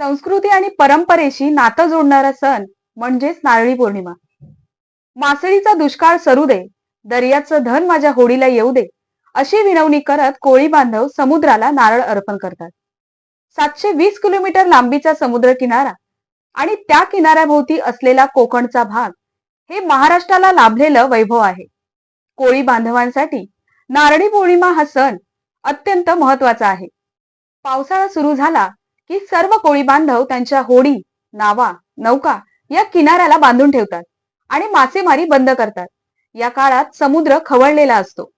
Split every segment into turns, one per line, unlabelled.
संस्कृती आणि परंपरेशी नातं जोडणारा सण म्हणजेच नारळी पौर्णिमा. मासळीचा दुष्काळ सरू दे दर्याचं धन माझ्या होडीला येऊ दे अशी विनवणी करत कोळी बांधव समुद्राला नारळ अर्पण करतात. सातशे वीस किलोमीटर लांबीचा समुद्र किनारा आणि त्या किनाऱ्याभोवती असलेला कोकणचा भाग हे महाराष्ट्राला लाभलेलं वैभव आहे. कोळी बांधवांसाठी नारळी पौर्णिमा हा सण अत्यंत महत्त्वाचा आहे. पावसाळा सुरू झाला की सर्व कोळी बांधव त्यांच्या होडी नावा नौका या किनाऱ्याला बांधून ठेवतात आणि मासेमारी बंद करतात. या काळात समुद्र खवळलेला असतो.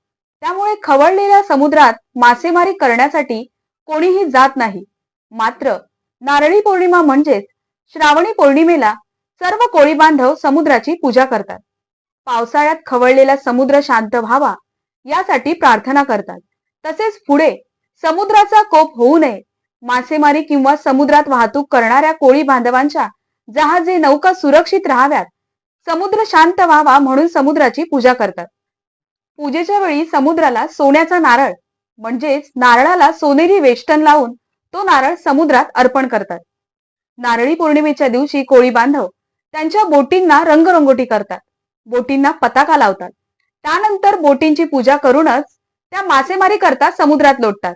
त्यामुळे खवळलेल्या समुद्रात मासेमारी करण्यासाठी कोणीही जात नाही. मात्र नारळी पौर्णिमा म्हणजेच श्रावणी पौर्णिमेला सर्व कोळी बांधव समुद्राची पूजा करतात. पावसाळ्यात खवळलेला समुद्र शांत व्हावा यासाठी प्रार्थना करतात. तसेच पुढे समुद्राचा कोप होऊ नये मासेमारी किंवा समुद्रात वाहतूक करणाऱ्या कोळी बांधवांच्या जहाजे नौका सुरक्षित राहाव्यात. समुद्र शांत व्हावा म्हणून समुद्राची पूजा करतात. पूजेच्या वेळी समुद्राला सोन्याचा नारळ म्हणजेच नारळाला सोनेरी वेष्टन लावून तो नारळ समुद्रात अर्पण करतात. नारळी पौर्णिमेच्या दिवशी कोळी बांधव त्यांच्या बोटींना रंगरंगोटी करतात. बोटींना पताका लावतात. त्यानंतर बोटींची पूजा करूनच त्या मासेमारी करता समुद्रात लोटतात.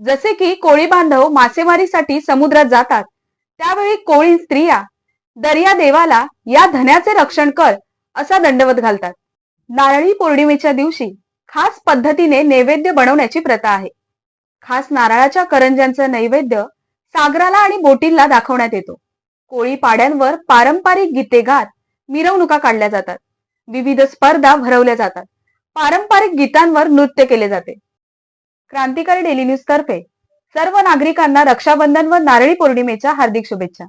जसे की कोळी बांधव मासेमारीसाठी समुद्रात जातात त्यावेळी कोळी स्त्रिया दर्या देवाला या धन्याचे रक्षण कर असा दंडवत घालतात. नारळी पौर्णिमेच्या दिवशी खास पद्धतीने नैवेद्य बनवण्याची प्रथा आहे. खास नारळाच्या करंज्यांचं नैवेद्य सागराला आणि बोटींना दाखवण्यात येतो. कोळी पाड्यांवर पारंपरिक गीते गात मिरवणुका काढल्या जातात. विविध स्पर्धा भरवल्या जातात. पारंपरिक गीतांवर नृत्य केले जाते. क्रांतिकारी डेली न्यूज तर्फे सर्व नागरिकांना रक्षाबंधन व नारळी पौर्णिमेच्या हार्दिक शुभेच्छा.